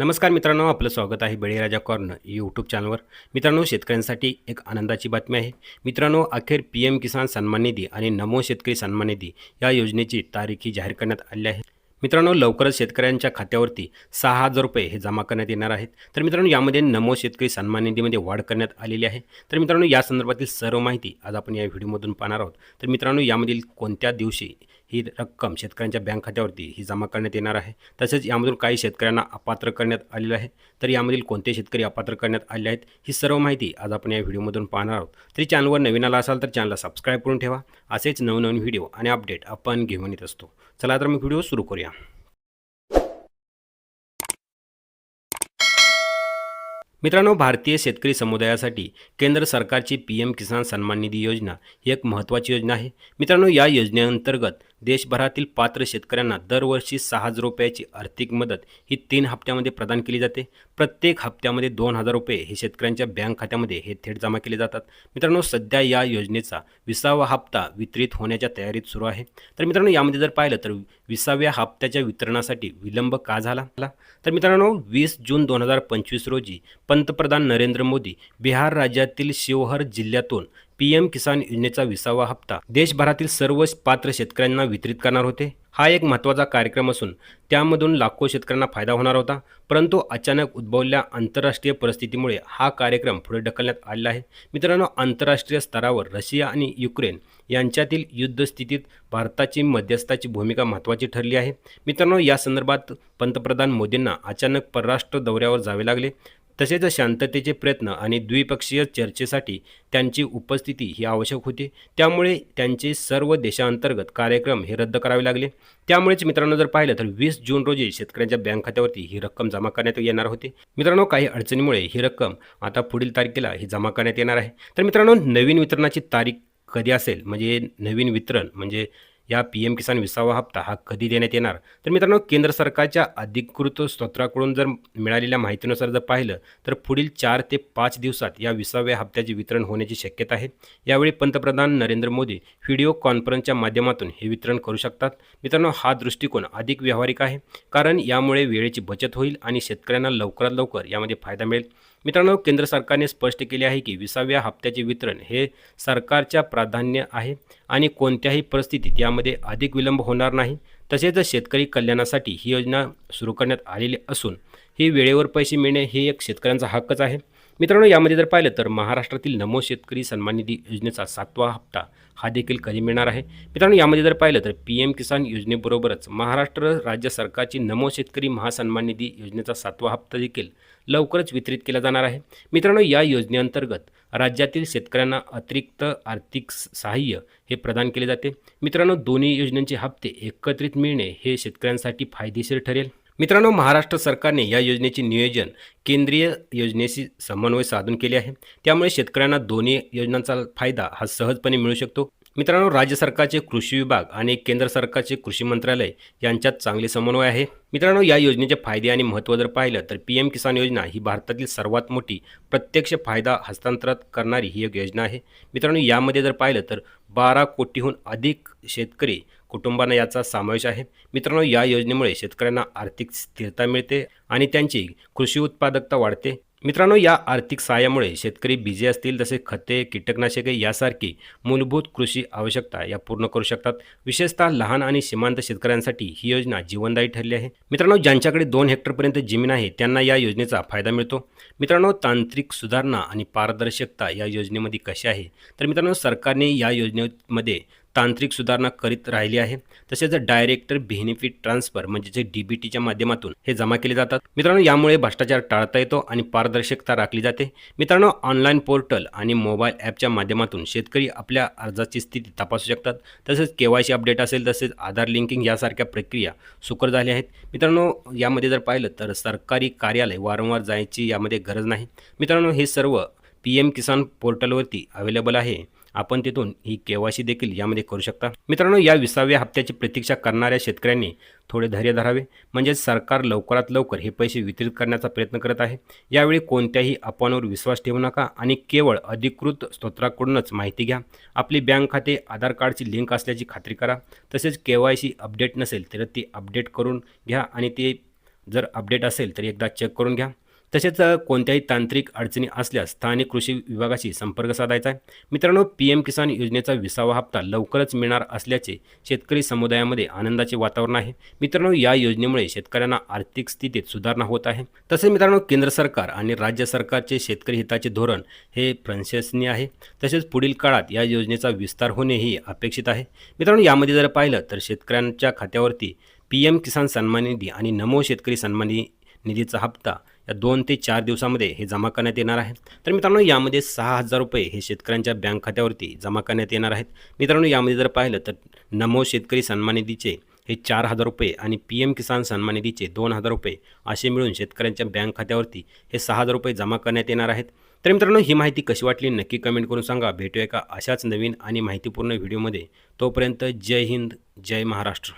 नमस्कार मित्रांनो आपलं स्वागत आहे बळीराजा कॉर्न यूट्यूब चॅनलवर मित्रांनो शेतकऱ्यांसाठी एक आनंदाची बातमी आहे. मित्रांनो अखेर पी एम किसान सन्मान निधी आणि नमो शेतकरी सन्मान निधी या योजनेची तारीखही जाहीर करण्यात आली आहे. मित्रांनो लवकरच शेतकऱ्यांच्या खात्यावरती सहा हजार रुपये हे जमा करण्यात येणार आहेत. तर मित्रांनो यामध्ये नमो शेतकरी सन्मान निधीमध्ये वाढ करण्यात आलेली आहे. तर मित्रांनो या संदर्भातील सर्व माहिती आज आपण या व्हिडिओमधून पाहणार आहोत. तर मित्रांनो यामधील कोणत्या दिवशी ही रक्कम शेतकऱ्यांच्या बँक खात्यावरती ही जमा करण्यात येणार आहे. तसेच यामधून काही शेतकऱ्यांना अपात्र करण्यात आलेलं आहे. तर यामधील कोणते शेतकरी अपात्र करण्यात आले आहेत ही सर्व माहिती आज आपण या व्हिडिओमधून पाहणार आहोत. तरी चॅनलवर नवीन आला असाल तर चॅनलला सबस्क्राईब करून ठेवा. असेच नवनवीन व्हिडिओ आणि अपडेट आपण घेऊन येत असतो. चला तर मग व्हिडिओ सुरू करूया. मित्रांनो भारतीय शेतकरी समुदायासाठी केंद्र सरकारची पी एम किसान सन्मान निधी योजना ही एक महत्त्वाची योजना आहे. मित्रांनो या योजनेअंतर्गत देशभरातील पात्र शेतकऱ्यांना दरवर्षी सहा हजार रुपयाची आर्थिक मदत ही तीन हप्त्यामध्ये प्रदान केली जाते. प्रत्येक हप्त्यामध्ये दोन हजार रुपये हे शेतकऱ्यांच्या बँक खात्यामध्ये हे थेट जमा केले जातात. मित्रांनो सध्या या योजनेचा विसावा हप्ता वितरित होण्याच्या तयारीत सुरू आहे. तर मित्रांनो यामध्ये जर पाहिलं तर विसाव्या हप्त्याच्या वितरणासाठी विलंब का झाला? तर मित्रांनो वीस जून दोन हजार पंचवीस रोजी पंतप्रधान नरेंद्र मोदी बिहार राज्यातील शिवहर जिल्ह्यातून पी एम किसान योजनेचा विसावा हप्ता देशभरातील सर्व पात्र शेतकऱ्यांना वितरित करणार होते. हा एक महत्त्वाचा कार्यक्रम असून त्यामधून लाखो शेतकऱ्यांना फायदा होणार होता. परंतु अचानक उद्भवलेल्या आंतरराष्ट्रीय परिस्थितीमुळे हा कार्यक्रम पुढे ढकलण्यात आलेला आहे. मित्रांनो आंतरराष्ट्रीय स्तरावर रशिया आणि युक्रेन यांच्यातील युद्धस्थितीत भारताची मध्यस्थाची भूमिका महत्त्वाची ठरली आहे. मित्रांनो या संदर्भात पंतप्रधान मोदींना अचानक परराष्ट्र दौऱ्यावर जावे लागले. तसेच शांततेचे प्रयत्न आणि द्विपक्षीय चर्चेसाठी त्यांची उपस्थिती ही आवश्यक होती. त्यामुळे त्यांचे सर्व देशांतर्गत कार्यक्रम हे रद्द करावे लागले. त्यामुळेच मित्रांनो जर पाहिलं तर वीस जून रोजी शेतकऱ्यांच्या बँक खात्यावरती ही रक्कम जमा करण्यात येणार होती. मित्रांनो काही अडचणीमुळे ही रक्कम आता पुढील तारखेला ही जमा करण्यात येणार आहे. तर मित्रांनो नवीन वितरणाची तारीख कधी असेल? म्हणजे नवीन वितरण म्हणजे या पी एम किसान विसावा हप्ता हा कधी देण्यात येणार? तर मित्रांनो केंद्र सरकारच्या अधिकृत स्तोत्राकडून जर मिळालेल्या माहितीनुसार जर पाहिलं तर पुढील चार ते पाच दिवसात या विसाव्या हप्त्याचे वितरण होण्याची शक्यता आहे. यावेळी पंतप्रधान नरेंद्र मोदी व्हिडिओ कॉन्फरन्सच्या माध्यमातून हे वितरण करू शकतात. मित्रांनो हा दृष्टिकोन अधिक व्यावहारिक आहे कारण यामुळे वेळेची बचत होईल आणि शेतकऱ्यांना लवकरात लवकर यामध्ये फायदा मिळेल. मित्रांनो केंद्र सरकारने स्पष्ट केले आहे की विसाव्या हप्त्याचे वितरण हे सरकारच्या प्राधान्य आहे आणि कोणत्याही परिस्थितीत यामध्ये अधिक विलंब होणार नाही. तसेच शेतकरी कल्याणासाठी ही योजना सुरू करण्यात आलेली असून हे वेळेवर पैसे मिळणे हे एक शेतकऱ्यांचा हक्कच आहे. मित्रांनो यामध्ये जर पाहिलं तर महाराष्ट्रातील नमो शेतकरी सन्मान निधी योजनेचा सातवा हप्ता हा देखील कधी मिळणार आहे? मित्रांनो यामध्ये जर पाहिलं तर पी एम किसान योजनेबरोबरच महाराष्ट्र राज्य सरकारची नमो शेतकरी महासन्मान निधी योजनेचा सातवा हप्ता देखील लवकरच वितरित केला जाणार आहे. मित्रांनो या योजनेअंतर्गत राज्यातील शेतकऱ्यांना अतिरिक्त आर्थिक सहाय्य हे प्रदान केले जाते. मित्रांनो दोन्ही योजनांचे हप्ते एकत्रित मिळणे हे शेतकऱ्यांसाठी फायदेशीर ठरेल. मित्रांनो महाराष्ट्र सरकारने या योजनेचे नियोजन केंद्रीय योजनेशी समन्वय साधून केले आहे. त्यामुळे शेतकऱ्यांना दोन्ही योजनांचा फायदा हा सहजपणे मिळू शकतो. मित्रांनो राज्य सरकारचे कृषी विभाग आणि केंद्र सरकारचे कृषी मंत्रालय यांच्यात चांगले समन्वय आहे. मित्रांनो या योजनेचे फायदे आणि महत्त्व जर पाहिलं तर पी एम किसान योजना ही भारतातील सर्वात मोठी प्रत्यक्ष फायदा हस्तांतरित करणारी ही एक योजना आहे. मित्रांनो यामध्ये जर पाहिलं तर बारा कोटीहून अधिक शेतकरी कुटुंबांना याचा समावेश आहे. मित्रांनो या योजनेमुळे शेतकऱ्यांना आर्थिक स्थिरता मिळते आणि त्यांची कृषी उत्पादकता वाढते. मित्रांनो या आर्थिक सहाय्यामुळे शेतकरी बिझी असतील तसे खते कीटकनाशके यासारखी मूलभूत कृषी आवश्यकता या पूर्ण करू शकतात. विशेषतः लहान आणि सीमांत शेतकऱ्यांसाठी ही योजना जीवनदायी ठरली आहे. मित्रांनो ज्यांच्याकडे दोन हेक्टरपर्यंत जमीन आहे त्यांना या योजनेचा फायदा मिळतो. मित्रांनो तांत्रिक सुधारणा आणि पारदर्शकता या योजनेमध्ये कशी आहे? तर मित्रांनो सरकारने या योजनेमध्ये तांत्रिक सुधारणा करीत राहिली आहे. तसेच डायरेक्टर बेनिफिट ट्रान्सफर म्हणजे जे डी बी टीच्या माध्यमातून हे जमा केले जातात. मित्रांनो यामुळे भ्रष्टाचार टाळता येतो आणि पारदर्शकता राखली जाते. मित्रांनो ऑनलाईन पोर्टल आणि मोबाईल ॲपच्या माध्यमातून शेतकरी आपल्या अर्जाची स्थिती तपासू शकतात. तसेच के वाय सी अपडेट असेल तसेच आधार लिंकिंग यासारख्या प्रक्रिया सुकर झाल्या आहेत. मित्रांनो यामध्ये जर पाहिलं तर सरकारी कार्यालय वारंवार जायची यामध्ये गरज नाही. मित्रांनो हे सर्व पी एम किसान पोर्टलवरती अवेलेबल आहे. आपण तिथून ही केवायसी देखील यामध्ये करू शकता. मित्रांनो या विसाव्या हप्त्याची प्रतीक्षा करणाऱ्या शेतकऱ्यांनी थोडे धैर्य धरावे. म्हणजे सरकार लवकरात लवकर हे पैसे वितरित करण्याचा प्रयत्न करत आहे. यावेळी कोणत्याही अफवांवर विश्वास ठेवू नका आणि केवळ अधिकृत स्तोत्राकडूनच माहिती घ्या. आपली बँक खाते आधार कार्डची लिंक असल्याची खात्री करा. तसेच के वाय सी अपडेट नसेल तर ती अपडेट करून घ्या आणि ते जर अपडेट असेल तर एकदा चेक करून घ्या. तसेच कोणत्याही तांत्रिक अडचणी असल्यास स्थानिक कृषी विभागाशी संपर्क साधायचा आहे. मित्रांनो पी एम किसान योजनेचा विसावा हप्ता लवकरच मिळणार असल्याचे शेतकरी समुदायामध्ये आनंदाचे वातावरण आहे. मित्रांनो या योजनेमुळे शेतकऱ्यांना आर्थिक स्थितीत सुधारणा होत आहे. तसेच मित्रांनो केंद्र सरकार आणि राज्य सरकारचे शेतकरी हिताचे धोरण हे प्रशंसनीय आहे. तसेच पुढील काळात या योजनेचा विस्तार होणेही अपेक्षित आहे. मित्रांनो यामध्ये जर पाहिलं तर शेतकऱ्यांच्या खात्यावरती पी एम किसान सन्मान निधी आणि नमो शेतकरी सन्मान निधीचा हप्ता या दोन ते चार दिवसामध्ये हे जमा करण्यात येणार आहे तर मित्रांनो यामध्ये सहा हजार रुपये हे शेतकऱ्यांच्या बँक खात्यावरती जमा करण्यात येणार आहेत. मित्रांनो यामध्ये जर पाहिलं तर नमो शेतकरी सन्मान निधीचे हे चार हजार रुपये आणि पी एम किसान सन्मान निधीचे दोन हजार रुपये असे मिळून शेतकऱ्यांच्या बँक खात्यावरती हे सहा हजार रुपये जमा करण्यात येणार आहेत. तर मित्रांनो ही माहिती कशी वाटली नक्की कमेंट करून सांगा. भेटूया का अशाच नवीन आणि माहितीपूर्ण व्हिडिओमध्ये. तोपर्यंत जय हिंद जय महाराष्ट्र.